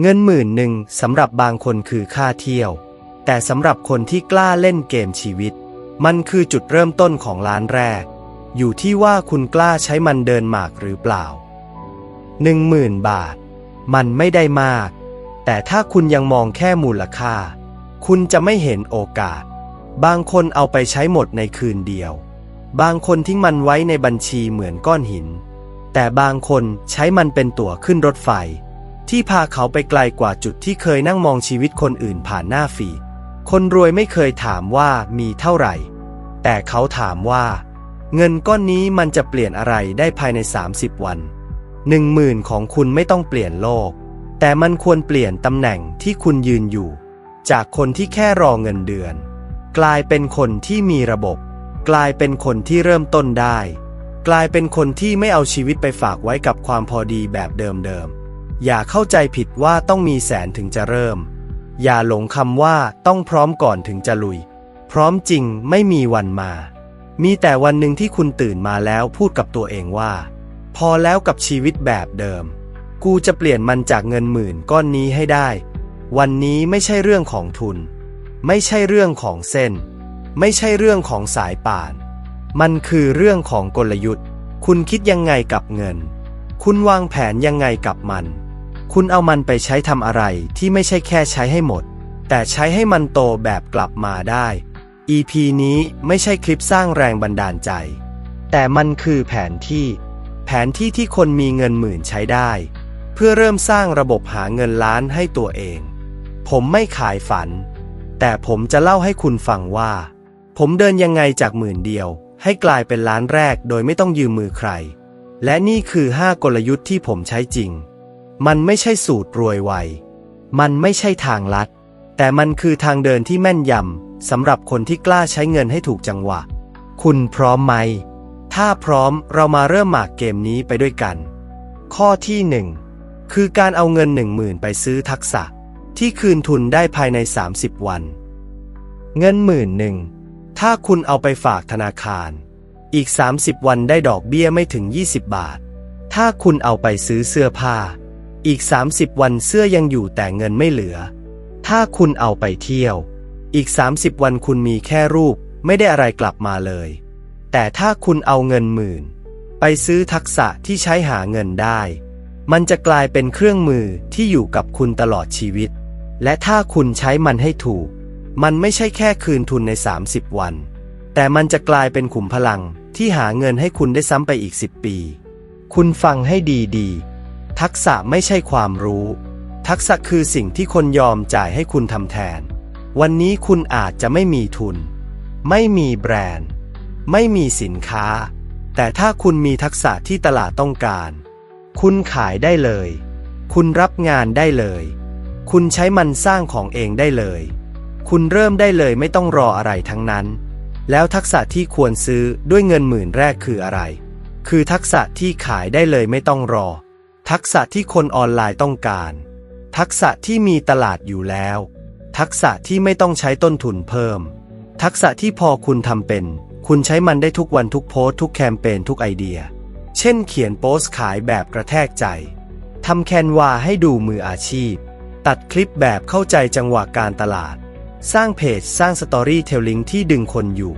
เงินหมื่นหนึ่งสำหรับบางคนคือค่าเที่ยว แต่สำหรับคนที่กล้าเล่นเกมชีวิต มันคือจุดเริ่มต้นของล้านแรก อยู่ที่ว่าคุณกล้าใช้มันเดินหมากหรือเปล่าหนึ่งหมื่นบาท มันไม่ได้มาก แต่ถ้าคุณยังมองแค่มูลค่า คุณจะไม่เห็นโอกาส บางคนเอาไปใช้หมดในคืนเดียว บางคนทิ้งมันไว้ในบัญชีเหมือนก้อนหิน แต่บางคนใช้มันเป็นตั๋วขึ้นรถไฟ ที่พาเขาไปไกลกว่าจุดที่เคยนั่งมองชีวิตคนอื่นผ่านหน้าฟีดคนรวยไม่เคยถามว่ามีเท่าไหร่ แต่เขาถามว่า เงินก้อนนี้มันจะเปลี่ยนอะไรได้ภายใน 30 วันหนึ่งหมื่นของคุณไม่ต้องเปลี่ยนโลก แต่มันควรเปลี่ยนตำแหน่งที่คุณยืนอยู่ จากคนที่แค่รอเงินเดือน กลายเป็นคนที่มีระบบ กลายเป็นคนที่เริ่มต้นได้ กลายเป็นคนที่ไม่เอาชีวิตไปฝากไว้กับความพอดีแบบเดิมๆ อย่าเข้าใจผิดว่าต้องมีแสนถึงจะเริ่ม อย่าหลงคำว่าต้องพร้อมก่อนถึงจะลุย พร้อมจริงไม่มีวันมา มีแต่วันหนึ่งที่คุณตื่นมาแล้วพูดกับตัวเองว่า พอแล้วกับชีวิตแบบเดิม กูจะเปลี่ยนมันจากเงินหมื่นก้อนนี้ให้ได้ วันนี้ไม่ใช่เรื่องของทุน ไม่ใช่เรื่องของเส้น ไม่ใช่เรื่องของสายป่าน มันคือเรื่องของกลยุทธ์ คุณคิดยังไงกับเงิน คุณวางแผนยังไงกับมัน คุณเอามันไปใช้ทำอะไรที่ไม่ใช่แค่ใช้ให้หมด แต่ใช้ให้มันโตแบบกลับมาได้ EP นี้ไม่ใช่คลิปสร้างแรงบันดาลใจ แต่มันคือแผนที่ แผนที่ที่คนมีเงินหมื่นใช้ได้ เพื่อเริ่มสร้างระบบหาเงินล้านให้ตัวเอง ผมไม่ขายฝัน แต่ผมจะเล่าให้คุณฟังว่า ผมเดินยังไงจากหมื่นเดียว ให้กลายเป็นล้านแรกโดยไม่ต้องยืมมือใคร และนี่คือ 5 กลยุทธ์ที่ผมใช้จริง มันไม่ใช่สูตรรวยไว มันไม่ใช่ทางลัด แต่มันคือทางเดินที่แม่นยำสำหรับคนที่กล้าใช้เงินให้ถูกจังหวะ คุณพร้อมไหม ถ้าพร้อมเรามาเริ่มหมากเกมนี้ไปด้วยกัน ข้อที่หนึ่งคือการเอาเงินหนึ่งหมื่นไปซื้อทักษะ ที่คืนทุนได้ภายใน 30 วัน เงินหมื่นหนึ่งถ้าคุณเอาไปฝากธนาคาร อีก 30 วันได้ดอกเบี้ยไม่ถึง 20 บาท ถ้าคุณเอาไปซื้อเสื้อผ้า อีก 30 วันเสื้อยังอยู่แต่เงินไม่เหลือ ถ้าคุณเอาไปเที่ยว อีก 30 วันคุณมีแค่รูป ไม่ได้อะไรกลับมาเลย แต่ถ้าคุณเอาเงินหมื่น ไปซื้อทักษะที่ใช้หาเงินได้ มันจะกลายเป็นเครื่องมือที่อยู่กับคุณตลอดชีวิต และถ้าคุณใช้มันให้ถูก มันไม่ใช่แค่คืนทุนใน 30 วัน แต่มันจะกลายเป็นขุมพลังที่หาเงินให้คุณได้ซ้ำไปอีก 10 ปี คุณฟังให้ดีๆ ทักษะไม่ใช่ความรู้ ทักษะคือสิ่งที่คนยอมจ่ายให้คุณทำแทน วันนี้คุณอาจจะไม่มีทุน ไม่มีแบรนด์ ไม่มีสินค้า แต่ถ้าคุณมีทักษะที่ตลาดต้องการ คุณขายได้เลย คุณรับงานได้เลย คุณใช้มันสร้างของเองได้เลย คุณเริ่มได้เลยไม่ต้องรออะไรทั้งนั้น แล้วทักษะที่ควรซื้อด้วยเงินหมื่นแรกคืออะไร คือทักษะที่ขายได้เลยไม่ต้องรอ ทักษะที่คนออนไลน์ต้องการ ทักษะที่มีตลาดอยู่แล้ว ทักษะที่ไม่ต้องใช้ต้นทุนเพิ่ม ทักษะที่พอคุณทำเป็น คุณใช้มันได้ทุกวันทุกโพสทุกแคมเปญทุกไอเดีย เช่น เขียนโพสขายแบบกระแทกใจทำแคนวาให้ดูมืออาชีพ ตัดคลิปแบบเข้าใจจังหวะการตลาด สร้างเพจสร้างสตอรี่เทลลิงที่ดึงคนอยู่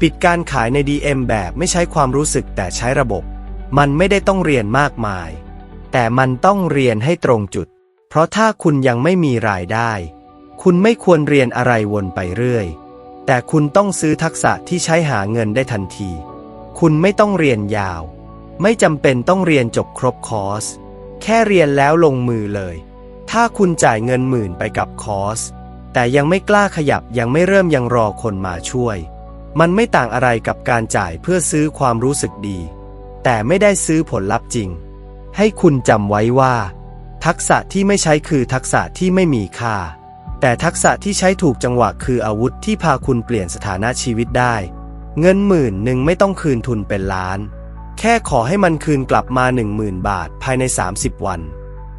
ปิดการขายใน DM แบบไม่ใช้ความรู้สึกแต่ใช้ระบบ มันไม่ได้ต้องเรียนมากมาย แต่มันต้องเรียนให้ตรงจุด เพราะถ้าคุณยังไม่มีรายได้ คุณไม่ควรเรียนอะไรวนไปเรื่อย แต่คุณต้องซื้อทักษะที่ใช้หาเงินได้ทันที คุณไม่ต้องเรียนยาว ไม่จำเป็นต้องเรียนจบครบคอร์ส แค่เรียนแล้วลงมือเลย ถ้าคุณจ่ายเงินหมื่นไปกับคอร์ส แต่ยังไม่กล้าขยับยังไม่เริ่มยังรอคนมาช่วย มันไม่ต่างอะไรกับการจ่ายเพื่อซื้อความรู้สึกดี แต่ไม่ได้ซื้อผลลัพธ์จริง ให้คุณจำไว้ว่า ทักษะที่ไม่ใช้คือทักษะที่ไม่มีค่า แต่ทักษะที่ใช้ถูกจังหวะคืออาวุธที่พาคุณเปลี่ยนสถานะชีวิตได้ เงินหมื่นหนึ่งไม่ต้องคืนทุนเป็นล้าน แค่ขอให้มันคืนกลับมา 10,000 บาทภายใน 30 วัน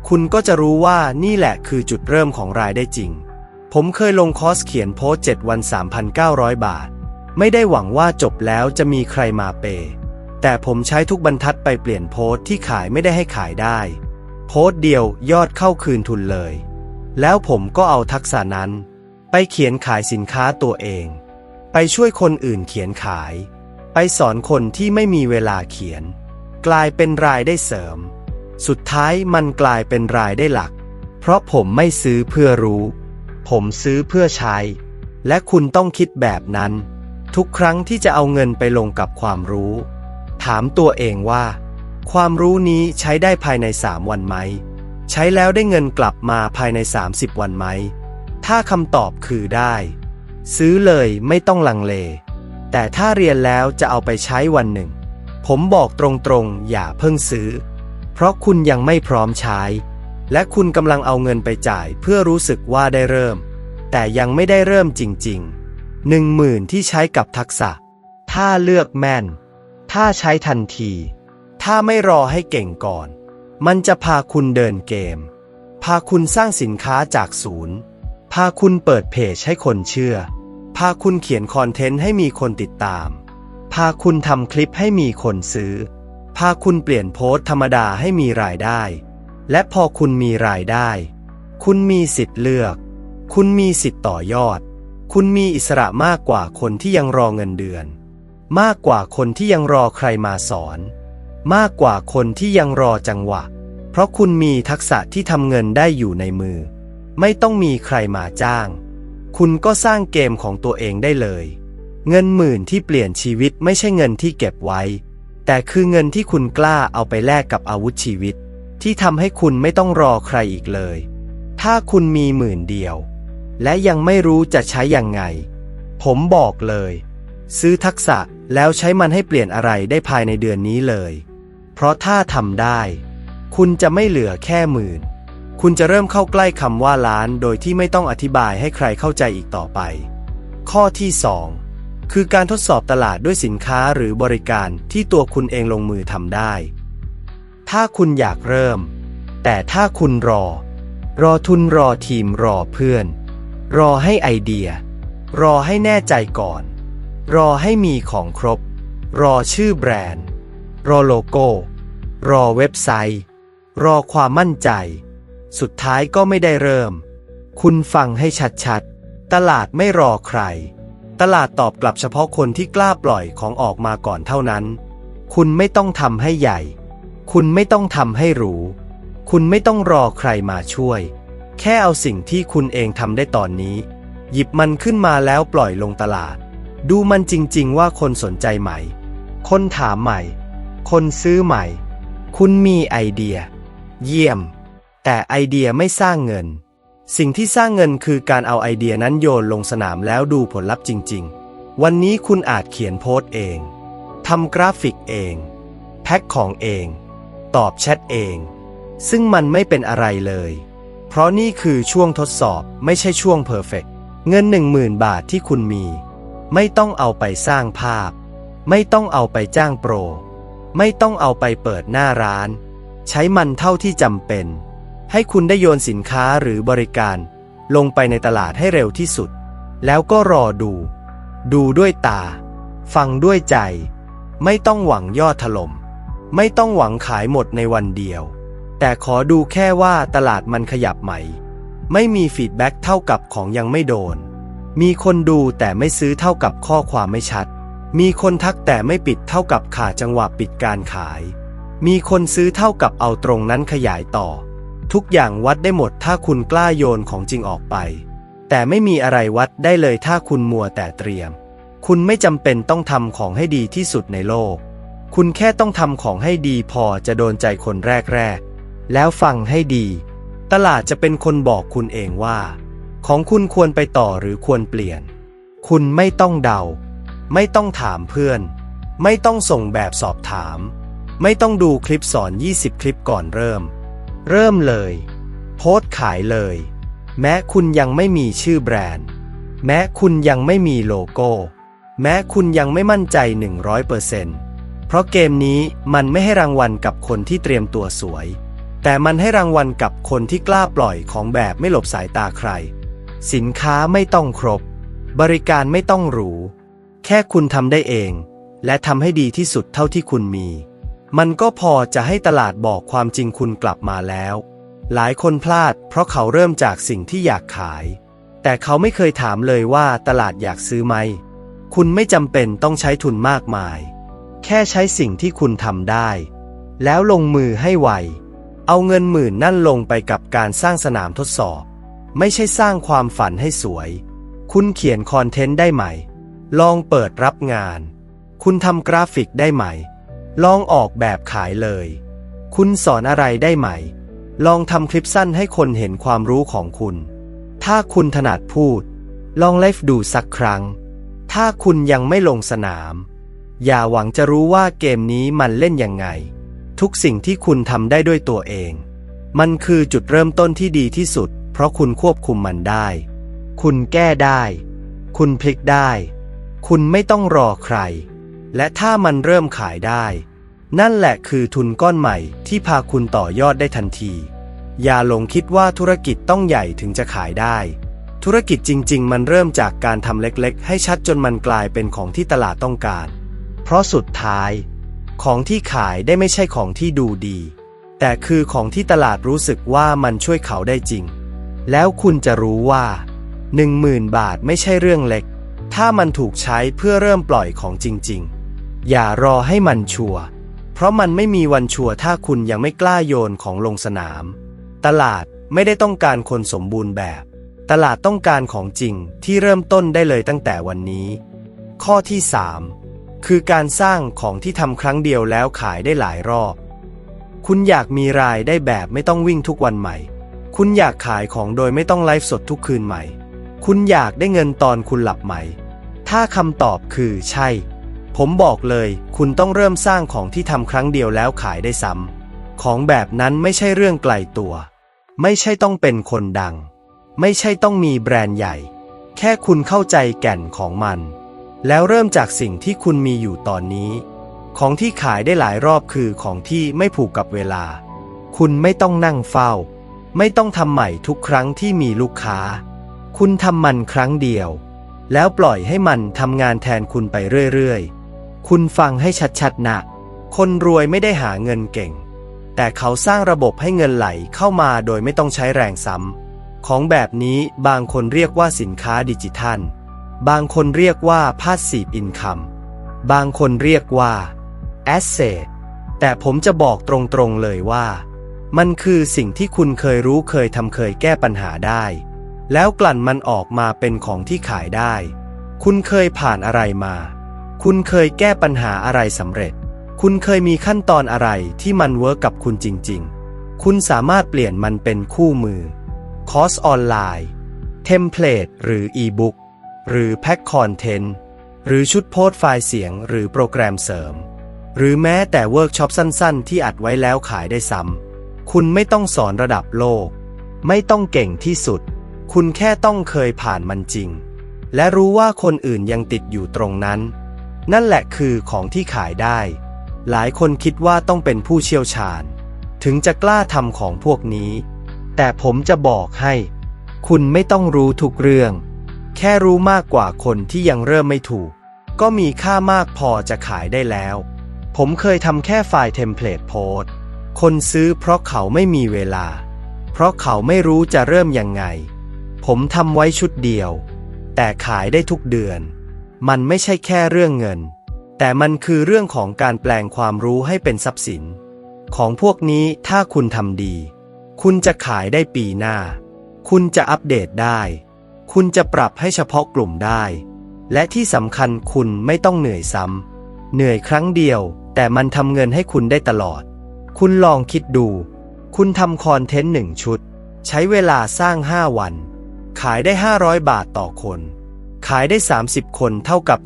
คุณก็จะรู้ว่านี่แหละคือจุดเริ่มของรายได้จริง ผมเคยลงคอร์สเขียนโพสต์7วัน 3,900 บาท ไม่ได้หวังว่าจบแล้วจะมีใครมาเปย์ แต่ผมใช้ทุกบรรทัดไปเปลี่ยนโพสต์ที่ขายไม่ได้ให้ขายได้ โพสต์เดียวยอดเข้าคืนทุนเลย แล้วผมก็เอาทักษะนั้น ไปเขียนขายสินค้าตัวเอง ไปช่วยคนอื่นเขียนขาย ไปสอนคนที่ไม่มีเวลาเขียน กลายเป็นรายได้เสริม สุดท้ายมันกลายเป็นรายได้หลัก เพราะผมไม่ซื้อเพื่อรู้ ผมซื้อเพื่อใช้ และคุณต้องคิดแบบนั้น ทุกครั้งที่จะเอาเงินไปลงกับความรู้ ถามตัวเองว่า ความรู้นี้ใช้ได้ภายใน 3 วันไหม ใช้แล้วได้เงินกลับมาภายใน 30 วันไหม ถ้าคำตอบคือได้ ซื้อเลยไม่ต้องลังเล แต่ถ้าเรียนแล้วจะเอาไปใช้วันหนึ่ง ผมบอกตรงๆ อย่าเพิ่งซื้อ เพราะคุณยังไม่พร้อมใช้ และคุณกำลังเอาเงินไปจ่ายเพื่อรู้สึกว่าได้เริ่ม แต่ยังไม่ได้เริ่มจริง ๆหนึ่งหมื่นที่ใช้กับทักษะ ถ้าเลือกแม่น ถ้าใช้ทันที ถ้าไม่รอให้เก่งก่อน มันจะพาคุณเดินเกม พาคุณสร้างสินค้าจากศูนย์ พาคุณเปิดเพจให้คนเชื่อ พาคุณเขียนคอนเทนต์ให้มีคนติดตาม พาคุณทำคลิปให้มีคนซื้อ พาคุณเปลี่ยนโพสต์ธรรมดาให้มีรายได้ และพอคุณมีรายได้ คุณมีสิทธิ์เลือก คุณมีสิทธิ์ต่อยอด คุณมีอิสระมากกว่าคนที่ยังรอเงินเดือน มากกว่าคนที่ยังรอใครมาสอน มากกว่าคนที่ยังรอจังหวะ เพราะคุณมีทักษะที่ทำเงินได้อยู่ในมือ ไม่ต้องมีใครมาจ้าง คุณก็สร้างเกมของตัวเองได้เลย เงินหมื่นที่เปลี่ยนชีวิตไม่ใช่เงินที่เก็บไว้ แต่คือเงินที่คุณกล้าเอาไปแลกกับอาวุธชีวิต ที่ทำให้คุณไม่ต้องรอใครอีกเลย ถ้าคุณมีหมื่นเดียว และยังไม่รู้จะใช้ยังไง ผมบอกเลย ซื้อทักษะแล้วใช้มันให้เปลี่ยนอะไรได้ภายในเดือนนี้เลย เพราะถ้าทำได้ คุณจะไม่เหลือแค่หมื่น คุณจะเริ่มเข้าใกล้คำว่าล้านโดยที่ไม่ต้องอธิบายให้ใครเข้าใจอีกต่อไป ข้อที่ 2 คือการทดสอบตลาดด้วยสินค้าหรือบริการที่ตัวคุณเองลงมือทำได้ ถ้าคุณอยากเริ่ม แต่ถ้าคุณรอ รอทุนรอทีมรอเพื่อน รอให้ไอเดีย รอให้แน่ใจก่อน รอให้มีของครบ รอชื่อแบรนด์ รอโลโก้ รอเว็บไซต์ รอความมั่นใจ สุดท้ายก็ไม่ได้เริ่ม คุณฟังให้ชัดๆ ตลาดไม่รอใคร ตลาดตอบกลับเฉพาะคนที่กล้าปล่อยของออกมาก่อนเท่านั้น คุณไม่ต้องทำให้ใหญ่ คุณไม่ต้องทำให้หรู คุณไม่ต้องรอใครมาช่วย แค่เอาสิ่งที่คุณเองทำได้ตอนนี้ หยิบมันขึ้นมาแล้วปล่อยลงตลาด ดูมันจริงๆว่าคนสนใจไหม คนถามใหม่ คนซื้อใหม่ คุณมีไอเดีย เยี่ยม แต่ไอเดียไม่สร้างเงิน สิ่งที่สร้างเงินคือการเอาไอเดียนั้นโยนลงสนามแล้วดูผลลัพธ์จริง ๆ วันนี้คุณอาจเขียนโพสต์เองทำกราฟิกเอง แพ็คของเอง ตอบแชทเอง ซึ่งมันไม่เป็นอะไรเลย เพราะนี่คือช่วงทดสอบไม่ใช่ช่วงเพอร์เฟกเงินหนึ่งหมื่นบาทที่คุณมี ไม่ต้องเอาไปสร้างภาพ ไม่ต้องเอาไปจ้างโปร ไม่ต้องเอาไปเปิดหน้าร้าน ใช้มันเท่าที่จำเป็น ให้คุณได้โยนสินค้าหรือบริการ ลงไปในตลาดให้เร็วที่สุด แล้วก็รอดู ดูด้วยตา ฟังด้วยใจ ไม่ต้องหวังยอดถล่ม ไม่ต้องหวังขายหมดในวันเดียว แต่ขอดูแค่ว่าตลาดมันขยับไหม ไม่มีฟีดแบ็กเท่ากับของยังไม่โดน มีคนดูแต่ไม่ซื้อเท่ากับข้อความไม่ชัด มีคนทักแต่ไม่ปิดเท่ากับขาดจังหวะปิดการขาย มีคนซื้อเท่ากับเอาตรงนั้นขยายต่อ ทุกอย่างวัดได้หมดถ้าคุณกล้าโยนของจริงออกไป แต่ไม่มีอะไรวัดได้เลยถ้าคุณมัวแต่เตรียม คุณไม่จำเป็นต้องทำของให้ดีที่สุดในโลก คุณแค่ต้องทำของให้ดีพอจะโดนใจคนแรกๆ แล้วฟังให้ดี ตลาดจะเป็นคนบอกคุณเองว่า ของคุณควรไปต่อหรือควรเปลี่ยน คุณไม่ต้องเดา ไม่ต้องถามเพื่อน ไม่ต้องส่งแบบสอบถาม ไม่ต้องดูคลิปสอน 20 คลิปก่อนเริ่ม เริ่มเลย โพสขายเลย แม้คุณยังไม่มีชื่อแบรนด์ แม้คุณยังไม่มีโลโก้ แม้คุณยังไม่มั่นใจ 100%เพราะเกมนี้มันไม่ให้รางวัลกับคนที่เตรียมตัวสวย แต่มันให้รางวัลกับคนที่กล้าปล่อยของแบบไม่หลบสายตาใคร สินค้าไม่ต้องครบ บริการไม่ต้องหรู แค่คุณทำได้เอง และทำให้ดีที่สุดเท่าที่คุณมี มันก็พอจะให้ตลาดบอกความจริงคุณกลับมาแล้ว หลายคนพลาดเพราะเขาเริ่มจากสิ่งที่อยากขาย แต่เขาไม่เคยถามเลยว่าตลาดอยากซื้อไหม คุณไม่จำเป็นต้องใช้ทุนมากมาย แค่ใช้สิ่งที่คุณทำได้ แล้วลงมือให้ไว เอาเงินหมื่นนั่นลงไปกับการสร้างสนามทดสอบ ไม่ใช่สร้างความฝันให้สวย คุณเขียนคอนเทนต์ได้ไหม ลองเปิดรับงาน คุณทำกราฟิกได้ไหม ลองออกแบบขายเลย คุณสอนอะไรได้ไหม ลองทำคลิปสั้นให้คนเห็นความรู้ของคุณ ถ้าคุณถนัดพูด ลองไลฟ์ดูสักครั้ง ถ้าคุณยังไม่ลงสนาม อย่าหวังจะรู้ว่าเกมนี้มันเล่นยังไง ทุกสิ่งที่คุณทำได้ด้วยตัวเอง มันคือจุดเริ่มต้นที่ดีที่สุด ราะคุณควบคุมมันได้ คุณแก้ได้ คุณพลิกได้ คุณไม่ต้องรอใคร และถ้ามันเริ่มขายได้ นั่นแหละคือทุนก้อนใหม่ที่พาคุณต่อยอดได้ทันที อย่าหลงคิดว่าธุรกิจต้องใหญ่ถึงจะขายได้ ธุรกิจจริง ๆ มันเริ่มจากการทำเล็กๆ ให้ชัดจนมันกลายเป็นของที่ตลาดต้องการ เพราะสุดท้าย ของที่ขายได้ไม่ใช่ของที่ดูดี แต่คือของที่ตลาดรู้สึกว่ามันช่วยเขาได้จริง แล้วคุณจะรู้ว่า 10,000 บาทไม่ใช่เรื่องเล็ก ถ้ามันถูกใช้เพื่อเริ่มปล่อยของจริง ๆ อย่ารอให้มันชัวร์เพราะมันไม่มีวันชัวร์ถ้าคุณยังไม่กล้าโยนของลงสนาม ตลาดไม่ได้ต้องการคนสมบูรณ์แบบ ตลาดต้องการของจริงที่เริ่มต้นได้เลยตั้งแต่วันนี้ ข้อที่ 3 คือการสร้างของที่ทำครั้งเดียวแล้วขายได้หลายรอบ คุณอยากมีรายได้แบบไม่ต้องวิ่งทุกวันใหม่ คุณอยากขายของโดยไม่ต้องไลฟ์สดทุกคืนใหม คุณอยากได้เงินตอนคุณหลับไหม ถ้าคำตอบคือใช่ ผมบอกเลย คุณต้องเริ่มสร้างของที่ทำครั้งเดียวแล้วขายได้ซ้ำ ของแบบนั้นไม่ใช่เรื่องไกลตัว ไม่ใช่ต้องเป็นคนดัง ไม่ใช่ต้องมีแบรนด์ใหญ่ แค่คุณเข้าใจแก่นของมัน แล้วเริ่มจากสิ่งที่คุณมีอยู่ตอนนี้ ของที่ขายได้หลายรอบคือของที่ไม่ผูกกับเวลา คุณไม่ต้องนั่งเฝ้า ไม่ต้องทำใหม่ทุกครั้งที่มีลูกค้า คุณทำมันครั้งเดียว แล้วปล่อยให้มันทำงานแทนคุณไปเรื่อยๆ คุณฟังให้ชัดๆนะ คนรวยไม่ได้หาเงินเก่ง แต่เขาสร้างระบบให้เงินไหลเข้ามาโดยไม่ต้องใช้แรงซ้ำ ของแบบนี้บางคนเรียกว่าสินค้าดิจิทัล บางคนเรียกว่า Passive Income บางคนเรียกว่า Asset แต่ผมจะบอกตรงๆเลยว่า มันคือสิ่งที่คุณเคยรู้เคยทำเคยแก้ปัญหาได้ แล้วกลั่นมันออกมาเป็นของที่ขายได้ คุณเคยผ่านอะไรมา คุณเคยแก้ปัญหาอะไรสำเร็จ คุณเคยมีขั้นตอนอะไรที่มันเวิร์กกับคุณจริง ๆ คุณสามารถเปลี่ยนมันเป็นคู่มือ คอร์สออนไลน์ เทมเพลตหรืออีบุ๊กหรือแพ็คคอนเทนต์ หรือชุดโพสต์ไฟล์เสียงหรือโปรแกรมเสริม หรือแม้แต่เวิร์กช็อปสั้น ๆ ที่อัดไว้แล้วขายได้ซ้ำ คุณไม่ต้องสอนระดับโลก ไม่ต้องเก่งที่สุด คุณแค่ต้องเคยผ่านมันจริง และรู้ว่าคนอื่นยังติดอยู่ตรงนั้น นั่นแหละคือของที่ขายได้ หลายคนคิดว่าต้องเป็นผู้เชี่ยวชาญ ถึงจะกล้าทำของพวกนี้ แต่ผมจะบอกให้ คุณไม่ต้องรู้ทุกเรื่อง แค่รู้มากกว่าคนที่ยังเริ่มไม่ถูก ก็มีค่ามากพอจะขายได้แล้ว ผมเคยทำแค่ไฟล์เทมเพลตโพสต์ คนซื้อเพราะเขาไม่มีเวลา เพราะเขาไม่รู้จะเริ่มยังไง ผมทำไว้ชุดเดียว แต่ขายได้ทุกเดือน มันไม่ใช่แค่เรื่องเงิน แต่มันคือเรื่องของการแปลงความรู้ให้เป็นทรัพย์สิน ของพวกนี้ถ้าคุณทำดี คุณจะขายได้ปีหน้า คุณจะอัปเดตได้ คุณจะปรับให้เฉพาะกลุ่มได้ และที่สำคัญคุณไม่ต้องเหนื่อยซ้ำเหนื่อยครั้งเดียว แต่มันทำเงินให้คุณได้ตลอด คุณลองคิดดู คุณทำคอนเทนต์หนึ่งชุด ใช้เวลาสร้าง 5 วัน ขายได้ 500 บาทต่อคน ขายได้ 30 คนเท่ากับ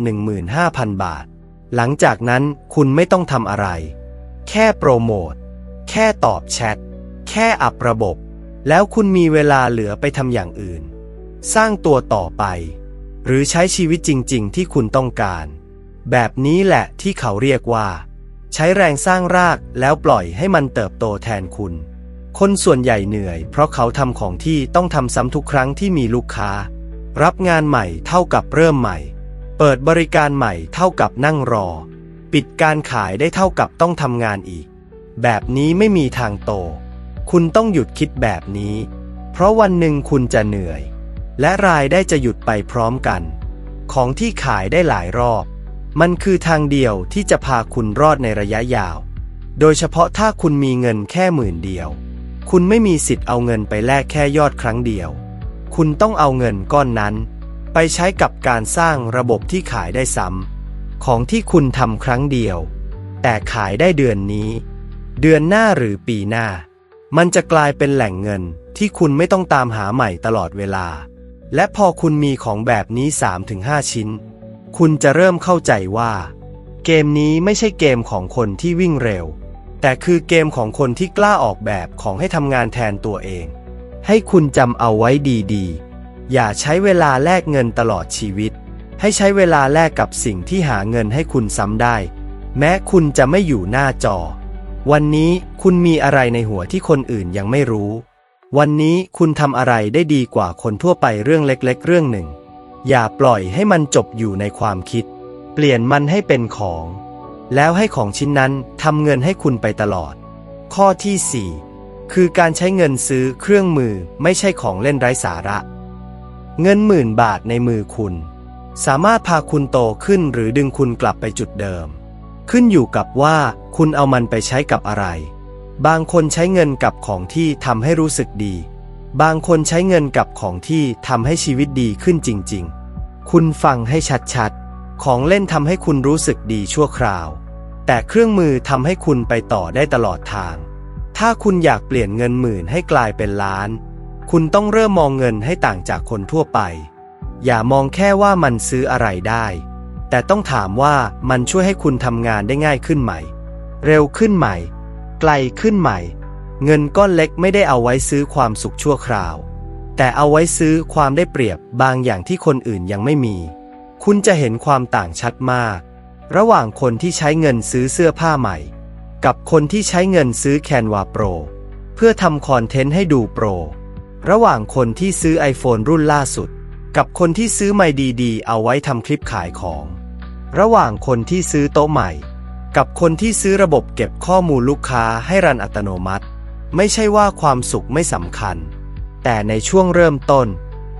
15,000 บาท หลังจากนั้นคุณไม่ต้องทำอะไร แค่โปรโมท แค่ตอบแชท แค่อัประบบ แล้วคุณมีเวลาเหลือไปทำอย่างอื่น สร้างตัวต่อไป หรือใช้ชีวิตจริง ๆ ที่คุณต้องการ แบบนี้แหละที่เขาเรียกว่า ใช้แรงสร้างรากแล้วปล่อยให้มันเติบโตแทนคุณ คนส่วนใหญ่เหนื่อย เพราะเขาทำของที่ต้องทำซ้ำทุกครั้งที่มีลูกค้า รับงานใหม่เท่ากับเริ่มใหม่ เปิดบริการใหม่เท่ากับนั่งรอ ปิดการขายได้เท่ากับต้องทำงานอีก แบบนี้ไม่มีทางโต คุณต้องหยุดคิดแบบนี้ เพราะวันหนึ่งคุณจะเหนื่อย และรายได้จะหยุดไปพร้อมกัน ของที่ขายได้หลายรอบ มันคือทางเดียวที่จะพาคุณรอดในระยะยาว โดยเฉพาะถ้าคุณมีเงินแค่หมื่นเดียว คุณไม่มีสิทธิ์เอาเงินไปแลกแค่ยอดครั้งเดียว คุณต้องเอาเงินก้อนนั้น ไปใช้กับการสร้างระบบที่ขายได้ซ้ำของที่คุณทำครั้งเดียว แต่ขายได้เดือนนี้ เดือนหน้าหรือปีหน้า มันจะกลายเป็นแหล่งเงินที่คุณไม่ต้องตามหาใหม่ตลอดเวลา และพอคุณมีของแบบนี้ 3-5 ชิ้น คุณจะเริ่มเข้าใจว่า เกมนี้ไม่ใช่เกมของคนที่วิ่งเร็ว แต่คือเกมของคนที่กล้าออกแบบของให้ทำงานแทนตัวเอง ให้คุณจำเอาไว้ดีๆ อย่าใช้เวลาแลกเงินตลอดชีวิต ให้ใช้เวลาแลกกับสิ่งที่หาเงินให้คุณซ้ำได้ แม้คุณจะไม่อยู่หน้าจอ วันนี้คุณมีอะไรในหัวที่คนอื่นยังไม่รู้ วันนี้คุณทำอะไรได้ดีกว่าคนทั่วไปเรื่องเล็ก ๆ เรื่องหนึ่ง อย่าปล่อยให้มันจบอยู่ในความคิด เปลี่ยนมันให้เป็นของ แล้วให้ของชิ้นนั้นทำเงินให้คุณไปตลอด ข้อที่ 4 คือการใช้เงินซื้อเครื่องมือไม่ใช่ของเล่นไร้สาระ เงินหมื่นบาทในมือคุณ สามารถพาคุณโตขึ้นหรือดึงคุณกลับไปจุดเดิม ขึ้นอยู่กับว่าคุณเอามันไปใช้กับอะไร บางคนใช้เงินกับของที่ทำให้รู้สึกดี บางคนใช้เงินกับของที่ทำให้ชีวิตดีขึ้นจริง ๆ คุณฟังให้ชัดๆ ของเล่นทำให้คุณรู้สึกดีชั่วคราว แต่เครื่องมือทำให้คุณไปต่อได้ตลอดทาง ถ้าคุณอยากเปลี่ยนเงินหมื่นให้กลายเป็นล้าน คุณต้องเริ่มมองเงินให้ต่างจากคนทั่วไป อย่ามองแค่ว่ามันซื้ออะไรได้ แต่ต้องถามว่ามันช่วยให้คุณทำงานได้ง่ายขึ้นไหม เร็วขึ้นไหม ไกลขึ้นไหม เงินก้อนเล็กไม่ได้เอาไว้ซื้อความสุขชั่วคราว แต่เอาไว้ซื้อความได้เปรียบบางอย่างที่คนอื่นยังไม่มี คุณจะเห็นความต่างชัดมาก ระหว่างคนที่ใช้เงินซื้อเสื้อผ้าใหม่ กับคนที่ใช้เงินซื้อแคนวาโปรเพื่อทำคอนเทนต์ให้ดูโปร ระหว่างคนที่ซื้อ iPhone รุ่นล่าสุด กับคนที่ซื้อไมค์ดีๆ เอาไว้ทำคลิปขายของ ระหว่างคนที่ซื้อโต๊ะใหม่ กับคนที่ซื้อระบบเก็บข้อมูลลูกค้าให้รันอัตโนมัติ ไม่ใช่ว่าความสุขไม่สำคัญ แต่ในช่วงเริ่มต้น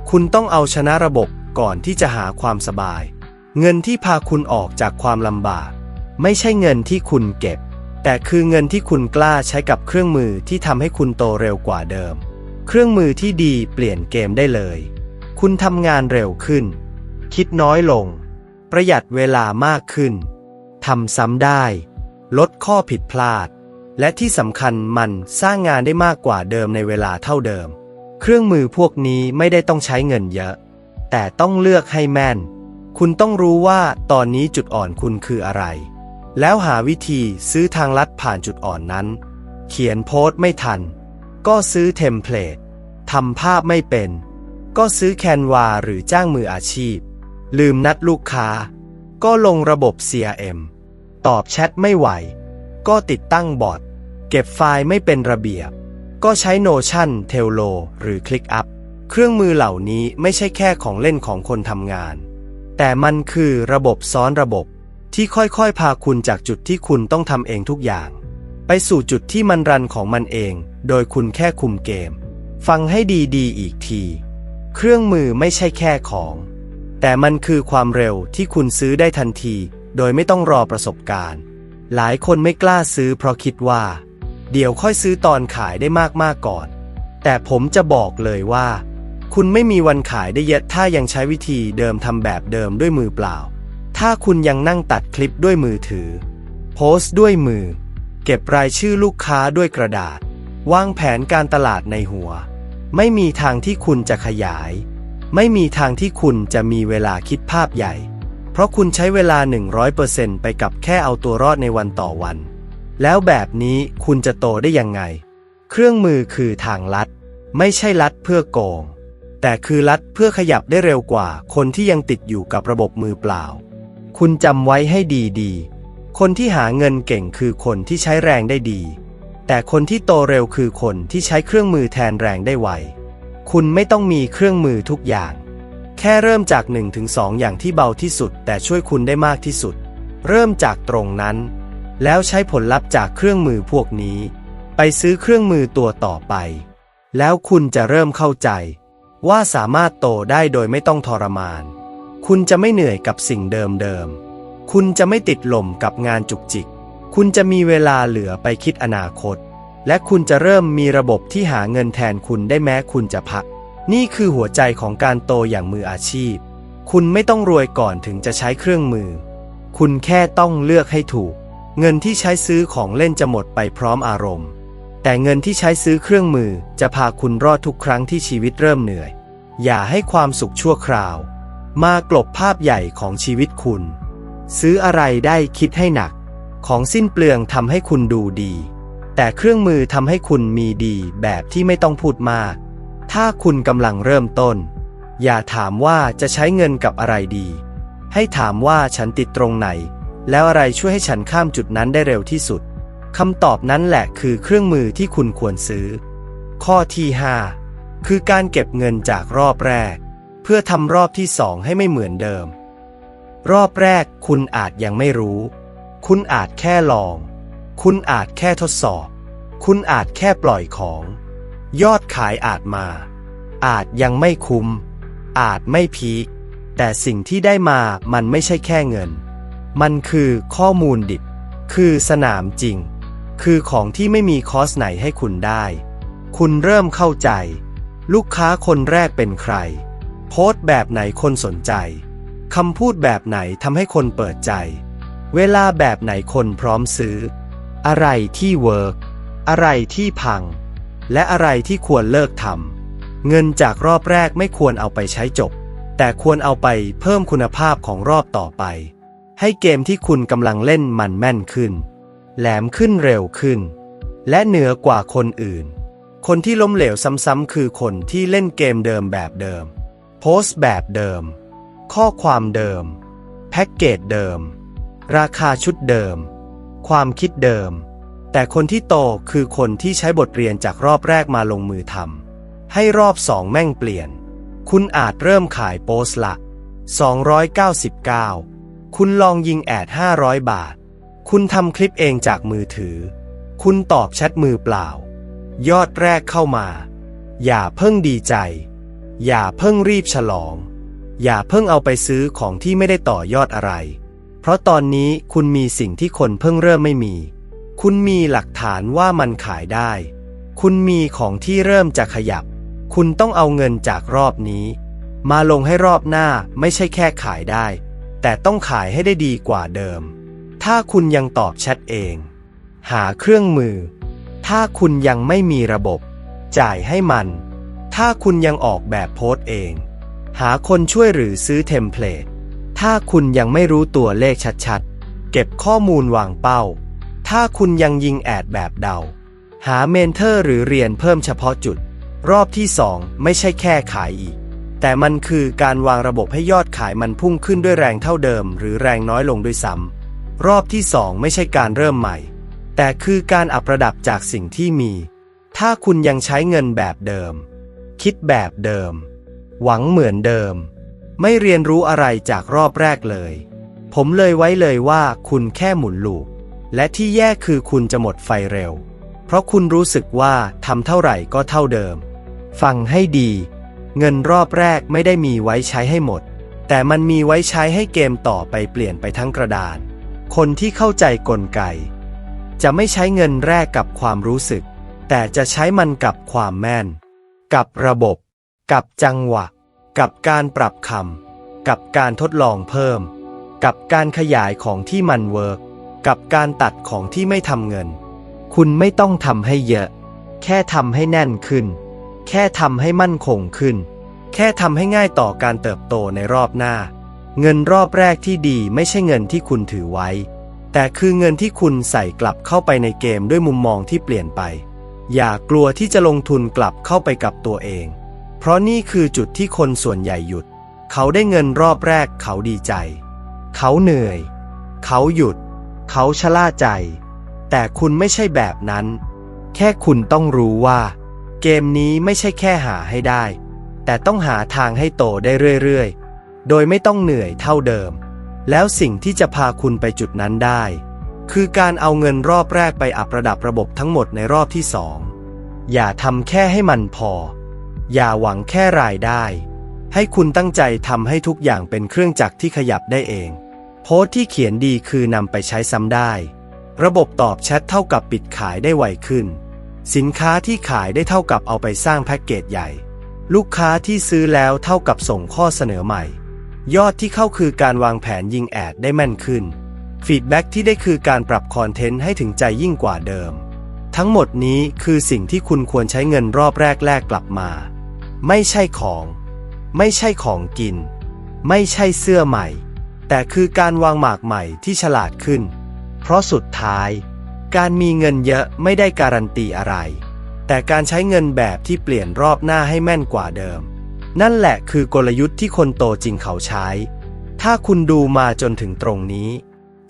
คุณต้องเอาชนะระบบก่อนที่จะหาความสบาย เงินที่พาคุณออกจากความลำบาก ไม่ใช่เงินที่คุณเก็บ แต่คือเงินที่คุณกล้าใช้กับเครื่องมือที่ทำให้คุณโตเร็วกว่าเดิม เครื่องมือที่ดีเปลี่ยนเกมได้เลย คุณทำงานเร็วขึ้น คิดน้อยลง ประหยัดเวลามากขึ้นทำซ้ำได้ ลดข้อผิดพลาด และที่สำคัญมันสร้างงานได้มากกว่าเดิมในเวลาเท่าเดิม เครื่องมือพวกนี้ไม่ได้ต้องใช้เงินเยอะ แต่ต้องเลือกให้แม่น คุณต้องรู้ว่าตอนนี้จุดอ่อนคุณคืออะไร แล้วหาวิธีซื้อทางลัดผ่านจุดอ่อนนั้น เขียนโพสต์ไม่ทัน ก็ซื้อเทมเพลตทำภาพไม่เป็น ก็ซื้อแคนวาหรือจ้างมืออาชีพ ลืมนัดลูกค้า ก็ลงระบบ CRM ตอบแชทไม่ไหว ก็ติดตั้งบอทเก็บไฟล์ไม่เป็นระเบียบ ก็ใช้ Notion t e l l o หรือ ClickUp เครื่องมือเหล่านี้ไม่ใช่แค่ของเล่นของคนทำงาน แต่มันคือระบบซ้อนระบบที่ค่อยๆ พาคุณจากจุดที่คุณต้องทำเองทุกอย่าง ไปสู่จุดที่มันรันของมันเอง โดยคุณแค่คุมเกม ฟังให้ดีๆ อีกที เครื่องมือไม่ใช่แค่ของ แต่มันคือความเร็วที่คุณซื้อได้ทันที โดยไม่ต้องรอประสบการณ์ หลายคนไม่กล้าซื้อเพราะคิดว่า เดี๋ยวค่อยซื้อตอนขายได้มากๆก่อน แต่ผมจะบอกเลยว่า คุณไม่มีวันขายได้เยอะถ้ายังใช้วิธีเดิมทำแบบเดิมด้วยมือเปล่า ถ้าคุณยังนั่งตัดคลิปด้วยมือถือ โพสต์ด้วยมือ เก็บรายชื่อลูกค้าด้วยกระดาษ วางแผนการตลาดในหัว ไม่มีทางที่คุณจะขยาย ไม่มีทางที่คุณจะมีเวลาคิดภาพใหญ่ เพราะคุณใช้เวลา 100%ไปกับแค่เอาตัวรอดในวันต่อวัน แล้วแบบนี้คุณจะโตได้ยังไง เครื่องมือคือทางลัด ไม่ใช่ลัดเพื่อโกง แต่คือลัดเพื่อขยับได้เร็วกว่า คนที่ยังติดอยู่กับระบบมือเปล่า คุณจำไว้ให้ดีๆ คนที่หาเงินเก่งคือคนที่ใช้แรงได้ดี แต่คนที่โตเร็วคือคนที่ใช้เครื่องมือแทนแรงได้ไว คุณไม่ต้องมีเครื่องมือทุกอย่าง แค่เริ่มจาก 1-2 อย่างที่เบาที่สุด แต่ช่วยคุณได้มากที่สุด เริ่มจากตรงนั้น แล้วใช้ผลลัพธ์จากเครื่องมือพวกนี้ ไปซื้อเครื่องมือตัวต่อไป แล้วคุณจะเริ่มเข้าใจ ว่าสามารถโตได้โดยไม่ต้องทรมาน คุณจะไม่เหนื่อยกับสิ่งเดิมๆ คุณจะไม่ติดหล่มกับงานจุกจิก คุณจะมีเวลาเหลือไปคิดอนาคต และคุณจะเริ่มมีระบบที่หาเงินแทนคุณได้แม้คุณจะพัก นี่คือหัวใจของการโตอย่างมืออาชีพ คุณไม่ต้องรวยก่อนถึงจะใช้เครื่องมือ คุณแค่ต้องเลือกให้ถูก เงินที่ใช้ซื้อของเล่นจะหมดไปพร้อมอารมณ์ แต่เงินที่ใช้ซื้อเครื่องมือจะพาคุณรอดทุกครั้งที่ชีวิตเริ่มเหนื่อย อย่าให้ความสุขชั่วคราว มากลบภาพใหญ่ของชีวิตคุณ ซื้ออะไรได้คิดให้หนัก ของสิ้นเปลืองทำให้คุณดูดี แต่เครื่องมือทำให้คุณมีดีแบบที่ไม่ต้องพูดมาก ถ้าคุณกำลังเริ่มต้น อย่าถามว่าจะใช้เงินกับอะไรดี ให้ถามว่าฉันติดตรงไหน แล้วอะไรช่วยให้ฉันข้ามจุดนั้นได้เร็วที่สุดคำตอบนั้นแหละคือเครื่องมือที่คุณควรซื้อ ข้อที่ 5 คือการเก็บเงินจากรอบแรก เพื่อทำรอบที่สองให้ไม่เหมือนเดิม รอบแรกคุณอาจยังไม่รู้ คุณอาจแค่ลอง คุณอาจแค่ทดสอบ คุณอาจแค่ปล่อยของ ยอดขายอาจมา อาจยังไม่คุ้ม อาจไม่พีคแต่สิ่งที่ได้มามันไม่ใช่แค่เงิน มันคือข้อมูลดิบ คือสนามจริง คือของที่ไม่มีคอสไหนให้คุณได้ คุณเริ่มเข้าใจ ลูกค้าคนแรกเป็นใคร โพสต์แบบไหนคนสนใจคำพูดแบบไหนทำให้คนเปิดใจ เวลาแบบไหนคนพร้อมซื้อ อะไรที่เวิร์กอะไรที่พัง และอะไรที่ควรเลิกทำ เงินจากรอบแรกไม่ควรเอาไปใช้จบ แต่ควรเอาไปเพิ่มคุณภาพของรอบต่อไป ให้เกมที่คุณกำลังเล่นมันแม่นขึ้น แหลมขึ้นเร็วขึ้น และเหนือกว่าคนอื่น คนที่ล้มเหลวซ้ำๆคือคนที่เล่นเกมเดิมแบบเดิม โพสต์แบบเดิม ข้อความเดิม แพ็กเกจเดิม ราคาชุดเดิม ความคิดเดิม แต่คนที่โตคือคนที่ใช้บทเรียนจากรอบแรกมาลงมือทำให้รอบสองแม่งเปลี่ยน คุณอาจเริ่มขายโปสละ 299 คุณลองยิงแอด 500 บาท คุณทำคลิปเองจากมือถือ คุณตอบแชทมือเปล่า ยอดแรกเข้ามา อย่าเพิ่งดีใจ อย่าเพิ่งรีบฉลอง อย่าเพิ่งเอาไปซื้อของที่ไม่ได้ต่อยอดอะไร เพราะตอนนี้คุณมีสิ่งที่คนเพิ่งเริ่มไม่มี คุณมีหลักฐานว่ามันขายได้ คุณมีของที่เริ่มจะขยับ คุณต้องเอาเงินจากรอบนี้ มาลงให้รอบหน้าไม่ใช่แค่ขายได้ แต่ต้องขายให้ได้ดีกว่าเดิม ถ้าคุณยังตอบแชทเอง หาเครื่องมือ ถ้าคุณยังไม่มีระบบ จ่ายให้มัน ถ้าคุณยังออกแบบโพสต์เอง หาคนช่วยหรือซื้อเทมเพลต ถ้าคุณยังไม่รู้ตัวเลขชัดๆ เก็บข้อมูลวางเป้า ถ้าคุณยังยิงแอดแบบเดา หาเมนเทอร์หรือเรียนเพิ่มเฉพาะจุด รอบที่สองไม่ใช่แค่ขายอีก แต่มันคือการวางระบบให้ยอดขายมันพุ่งขึ้นด้วยแรงเท่าเดิม หรือแรงน้อยลงด้วยซ้ำรอบที่สองไม่ใช่การเริ่มใหม่ แต่คือการอัประดับจากสิ่งที่มี ถ้าคุณยังใช้เงินแบบเดิม คิดแบบเดิม หวังเหมือนเดิม ไม่เรียนรู้อะไรจากรอบแรกเลย ผมเลยไว้เลยว่าคุณแค่หมุนลูป และที่แย่คือคุณจะหมดไฟเร็ว เพราะคุณรู้สึกว่าทำเท่าไหร่ก็เท่าเดิม ฟังให้ดี เงินรอบแรกไม่ได้มีไว้ใช้ให้หมด แต่มันมีไว้ใช้ให้เกมต่อไปเปลี่ยนไปทั้งกระดาน คนที่เข้าใจกลไก จะไม่ใช้เงินแรกกับความรู้สึก แต่จะใช้มันกับความแม่น กับระบบ กับจังหวะ กับการปรับคำกับการทดลองเพิ่ม กับการขยายของที่มันเวิร์ก กับการตัดของที่ไม่ทำเงิน คุณไม่ต้องทำให้เยอะ แค่ทำให้แน่นขึ้น แค่ทำให้มั่นคงขึ้น แค่ทำให้ง่ายต่อการเติบโตในรอบหน้า เงินรอบแรกที่ดีไม่ใช่เงินที่คุณถือไว้ แต่คือเงินที่คุณใส่กลับเข้าไปในเกมด้วยมุมมองที่เปลี่ยนไป อย่ากลัวที่จะลงทุนกลับเข้าไปกับตัวเอง เพราะนี่คือจุดที่คนส่วนใหญ่หยุด เขาได้เงินรอบแรกเขาดีใจ เขาเหนื่อย เขาหยุด เขาชะล่าใจ แต่คุณไม่ใช่แบบนั้น แค่คุณต้องรู้ว่า เกมนี้ไม่ใช่แค่หาให้ได้ แต่ต้องหาทางให้โตได้เรื่อยๆ โดยไม่ต้องเหนื่อยเท่าเดิม แล้วสิ่งที่จะพาคุณไปจุดนั้นได้ คือการเอาเงินรอบแรกไปอัประดับระบบทั้งหมดในรอบที่สองอย่าทำแค่ให้มันพอ อย่าหวังแค่รายได้ ให้คุณตั้งใจทำให้ทุกอย่างเป็นเครื่องจักรที่ขยับได้เอง โพสต์ที่เขียนดีคือนำไปใช้ซ้ำได้ ระบบตอบแชทเท่ากับปิดขายได้ไวขึ้น สินค้าที่ขายได้เท่ากับเอาไปสร้างแพ็กเกจใหญ่ ลูกค้าที่ซื้อแล้วเท่ากับส่งข้อเสนอใหม่ ยอดที่เข้าคือการวางแผนยิงแอดได้แม่นขึ้น ฟีดแบ็กที่ได้คือการปรับคอนเทนต์ให้ถึงใจยิ่งกว่าเดิม ทั้งหมดนี้คือสิ่งที่คุณควรใช้เงินรอบแรกแลกกลับมา ไม่ใช่ของ ไม่ใช่ของกิน ไม่ใช่เสื้อใหม่ แต่คือการวางหมากใหม่ที่ฉลาดขึ้น เพราะสุดท้าย การมีเงินเยอะไม่ได้การันตีอะไร แต่การใช้เงินแบบที่เปลี่ยนรอบหน้าให้แม่นกว่าเดิม นั่นแหละคือกลยุทธ์ที่คนโตจริงเขาใช้ ถ้าคุณดูมาจนถึงตรงนี้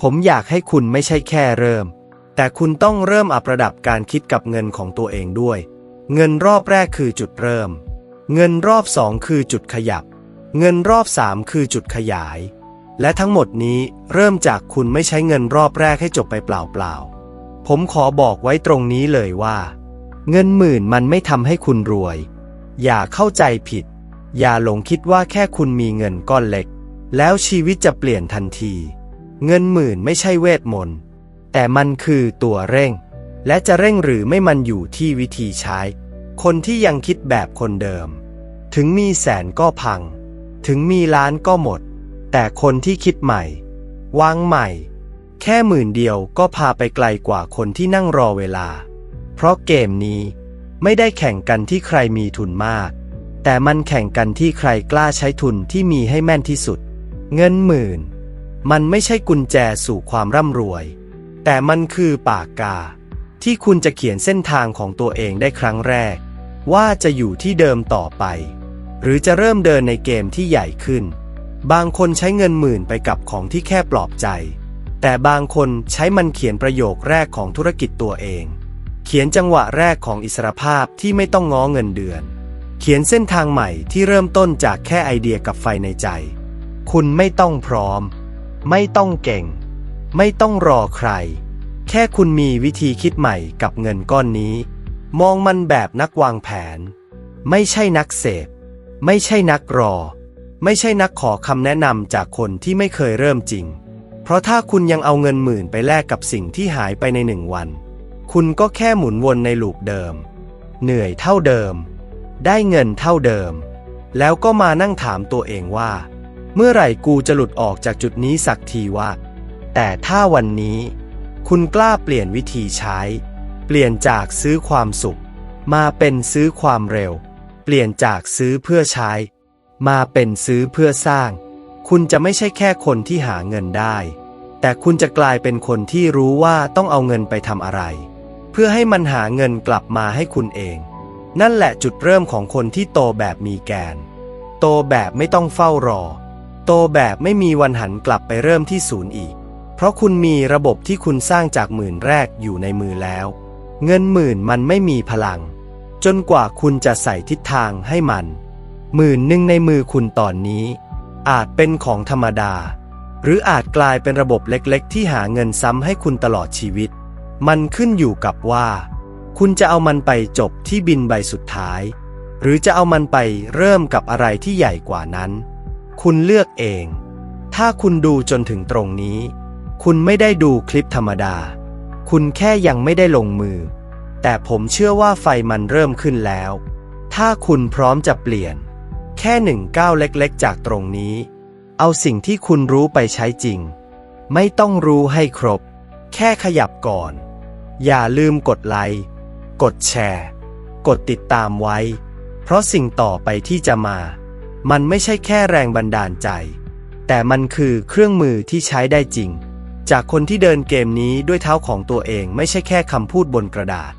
ผมอยากให้คุณไม่ใช่แค่เริ่ม แต่คุณต้องเริ่มอัประดับการคิดกับเงินของตัวเองด้วย เงินรอบแรกคือจุดเริ่ม เงินรอบสองคือจุดขยับ เงินรอบสามคือจุดขยาย และทั้งหมดนี้เริ่มจากคุณไม่ใช้เงินรอบแรกให้จบไปเปล่าๆ ผมขอบอกไว้ตรงนี้เลยว่า เงินหมื่นมันไม่ทำให้คุณรวย อย่าเข้าใจผิด อย่าหลงคิดว่าแค่คุณมีเงินก้อนเล็ก แล้วชีวิตจะเปลี่ยนทันที เงินหมื่นไม่ใช่เวทมนต์แต่มันคือตัวเร่ง และจะเร่งหรือไม่มันอยู่ที่วิธีใช้ คนที่ยังคิดแบบคนเดิม ถึงมีแสนก็พัง ถึงมีล้านก็หมด แต่คนที่คิดใหม่ วางใหม่ แค่หมื่นเดียวก็พาไปไกลกว่าคนที่นั่งรอเวลา เพราะเกมนี้ไม่ได้แข่งกันที่ใครมีทุนมาก แต่มันแข่งกันที่ใครกล้าใช้ทุนที่มีให้แม่นที่สุด เงินหมื่น มันไม่ใช่กุญแจสู่ความร่ำรวย แต่มันคือปากกา ที่คุณจะเขียนเส้นทางของตัวเองได้ครั้งแรก ว่าจะอยู่ที่เดิมต่อไป หรือจะเริ่มเดินในเกมที่ใหญ่ขึ้น บางคนใช้เงินหมื่นไปกับของที่แค่ปลอบใจ แต่บางคนใช้มันเขียนประโยคแรกของธุรกิจตัวเอง เขียนจังหวะแรกของอิสรภาพที่ไม่ต้องง้อเงินเดือน เขียนเส้นทางใหม่ที่เริ่มต้นจากแค่ไอเดียกับไฟในใจ คุณไม่ต้องพร้อม ไม่ต้องเก่ง ไม่ต้องรอใคร แค่คุณมีวิธีคิดใหม่กับเงินก้อนนี้ มองมันแบบนักวางแผน ไม่ใช่นักเสพ ไม่ใช่นักรอ ไม่ใช่นักขอคำแนะนำจากคนที่ไม่เคยเริ่มจริง เพราะถ้าคุณยังเอาเงินหมื่นไปแลกกับสิ่งที่หายไปในหนึ่งวัน คุณก็แค่หมุนวนในลูปเดิม เหนื่อยเท่าเดิม ได้เงินเท่าเดิม แล้วก็มานั่งถามตัวเองว่า เมื่อไหร่กูจะหลุดออกจากจุดนี้สักทีว่า แต่ถ้าวันนี้ คุณกล้าเปลี่ยนวิธีใช้ เปลี่ยนจากซื้อความสุข มาเป็นซื้อความเร็ว เปลี่ยนจากซื้อเพื่อใช้ มาเป็นซื้อเพื่อสร้าง คุณจะไม่ใช่แค่คนที่หาเงินได้ แต่คุณจะกลายเป็นคนที่รู้ว่าต้องเอาเงินไปทำอะไร เพื่อให้มันหาเงินกลับมาให้คุณเอง นั่นแหละจุดเริ่มของคนที่โตแบบมีแกน โตแบบไม่ต้องเฝ้ารอ โตแบบไม่มีวันหันกลับไปเริ่มที่ศูนย์อีก เพราะคุณมีระบบที่คุณสร้างจากหมื่นแรกอยู่ในมือแล้ว เงินหมื่นมันไม่มีพลัง จนกว่าคุณจะใส่ทิศทางให้มัน หมื่นหนึ่งในมือคุณตอนนี้ อาจเป็นของธรรมดา หรืออาจกลายเป็นระบบเล็กๆ ที่หาเงินซ้ำให้คุณตลอดชีวิต มันขึ้นอยู่กับว่า คุณจะเอามันไปจบที่บินใบสุดท้าย หรือจะเอามันไปเริ่มกับอะไรที่ใหญ่กว่านั้น คุณเลือกเอง ถ้าคุณดูจนถึงตรงนี้ คุณไม่ได้ดูคลิปธรรมดา คุณแค่ยังไม่ได้ลงมือ แต่ผมเชื่อว่าไฟมันเริ่มขึ้นแล้ว ถ้าคุณพร้อมจะเปลี่ยน แค่หนึ่งก้าวเล็กๆ จากตรงนี้ เอาสิ่งที่คุณรู้ไปใช้จริง ไม่ต้องรู้ให้ครบ แค่ขยับก่อน อย่าลืมกดไลค์ กดแชร์ กดติดตามไว้ เพราะสิ่งต่อไปที่จะมา มันไม่ใช่แค่แรงบันดาลใจ แต่มันคือเครื่องมือที่ใช้ได้จริง จากคนที่เดินเกมนี้ด้วยเท้าของตัวเองไม่ใช่แค่คำพูดบนกระดาษ